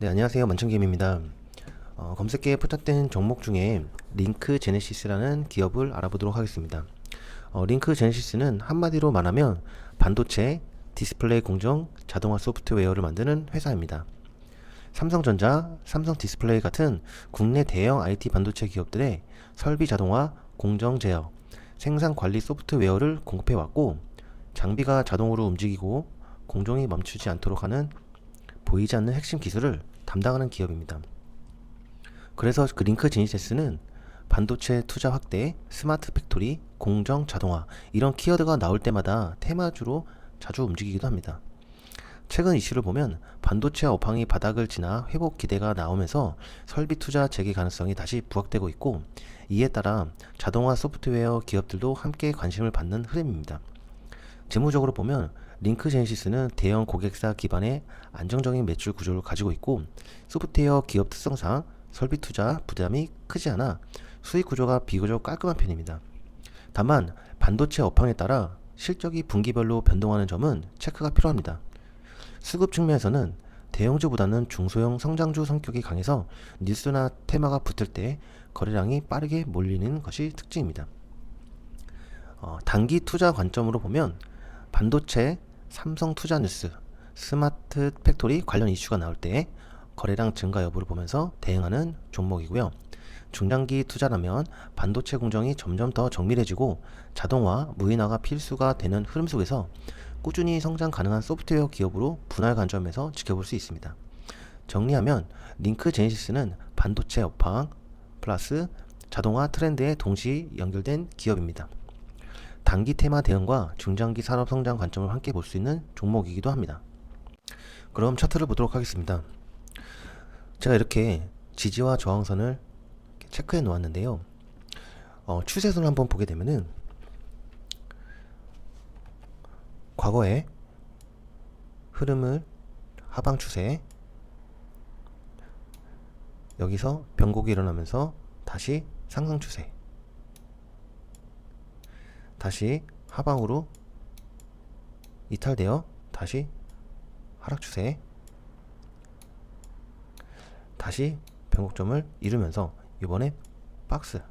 네, 안녕하세요. 만천김입니다. 어, 검색계에 포착된 종목 중에 링크 제네시스라는 기업을 알아보도록 하겠습니다. 어, 링크 제네시스는 한마디로 말하면 반도체, 디스플레이 공정, 자동화 소프트웨어를 만드는 회사입니다. 삼성전자, 삼성 디스플레이 같은 국내 대형 IT 반도체 기업들의 설비 자동화, 공정 제어, 생산 관리 소프트웨어를 공급해 왔고 장비가 자동으로 움직이고 공정이 멈추지 않도록 하는 보이지 않는 핵심 기술을 담당하는 기업입니다. 그래서 그 링크 제니세스는 반도체 투자 확대, 스마트 팩토리, 공정 자동화 이런 키워드가 나올 때마다 테마주로 자주 움직이기도 합니다. 최근 이슈를 보면 반도체 업황이 바닥을 지나 회복 기대가 나오면서 설비 투자 재개 가능성이 다시 부각되고 있고 이에 따라 자동화 소프트웨어 기업들도 함께 관심을 받는 흐름입니다. 재무적으로 보면 링크 제네시스는 대형 고객사 기반의 안정적인 매출 구조를 가지고 있고 소프트웨어 기업 특성상 설비 투자 부담이 크지 않아 수익 구조가 비교적 깔끔한 편입니다. 다만 반도체 업황에 따라 실적이 분기별로 변동하는 점은 체크가 필요합니다. 수급 측면에서는 대형주보다는 중소형 성장주 성격이 강해서 뉴스나 테마가 붙을 때 거래량이 빠르게 몰리는 것이 특징입니다. 어, 단기 투자 관점으로 보면 반도체, 삼성 투자 뉴스, 스마트 팩토리 관련 이슈가 나올 때 거래량 증가 여부를 보면서 대응하는 종목이고요. 중장기 투자라면 반도체 공정이 점점 더 정밀해지고 자동화, 무인화가 필수가 되는 흐름 속에서 꾸준히 성장 가능한 소프트웨어 기업으로 분할 관점에서 지켜볼 수 있습니다. 정리하면 링크 제네시스는 반도체 업황 플러스 자동화 트렌드에 동시 연결된 기업입니다. 단기 테마 대응과 중장기 산업 성장 관점을 함께 볼 수 있는 종목이기도 합니다. 그럼 차트를 보도록 하겠습니다. 제가 이렇게 지지와 저항선을 체크해 놓았는데요. 어, 추세선을 한번 보게 되면은 과거의 흐름을 하방 추세 여기서 변곡이 일어나면서 다시 상승 추세 다시 하방으로 이탈되어 다시 하락 추세 다시 변곡점을 이루면서 이번에 박스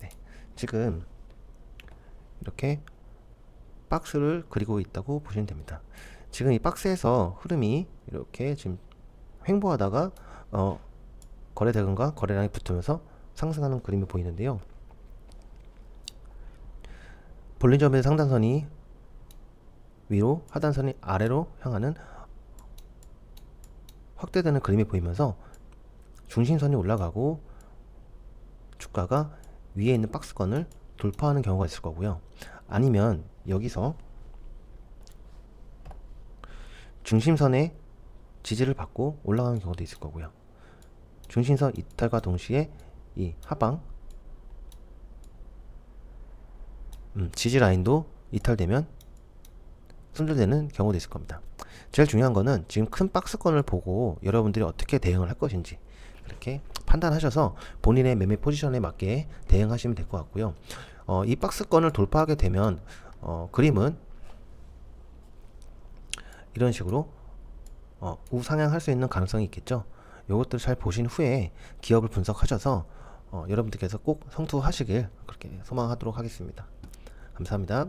네, 지금 이렇게 박스를 그리고 있다고 보시면 됩니다. 지금 이 박스에서 흐름이 이렇게 지금 횡보하다가 어, 거래 대금과 거래량이 붙으면서 상승하는 그림이 보이는데요. 볼린저의 상단선이 위로 하단선이 아래로 향하는 확대되는 그림이 보이면서 중심선이 올라가고 주가가 위에 있는 박스권을 돌파하는 경우가 있을 거고요. 아니면 여기서 중심선의 지지를 받고 올라가는 경우도 있을 거고요. 중심선 이탈과 동시에 이 하방 음, 지지 라인도 이탈되면 손절되는 경우도 있을 겁니다. 제일 중요한 거는 지금 큰 박스권을 보고 여러분들이 어떻게 대응을 할 것인지 그렇게 판단하셔서 본인의 매매 포지션에 맞게 대응하시면 될 것 같고요. 어, 이 박스권을 돌파하게 되면 어, 그림은 이런 식으로 어, 우상향할 수 있는 가능성이 있겠죠. 이것들 잘 보신 후에 기업을 분석하셔서 어, 여러분들께서 꼭 성투하시길 그렇게 소망하도록 하겠습니다. 감사합니다.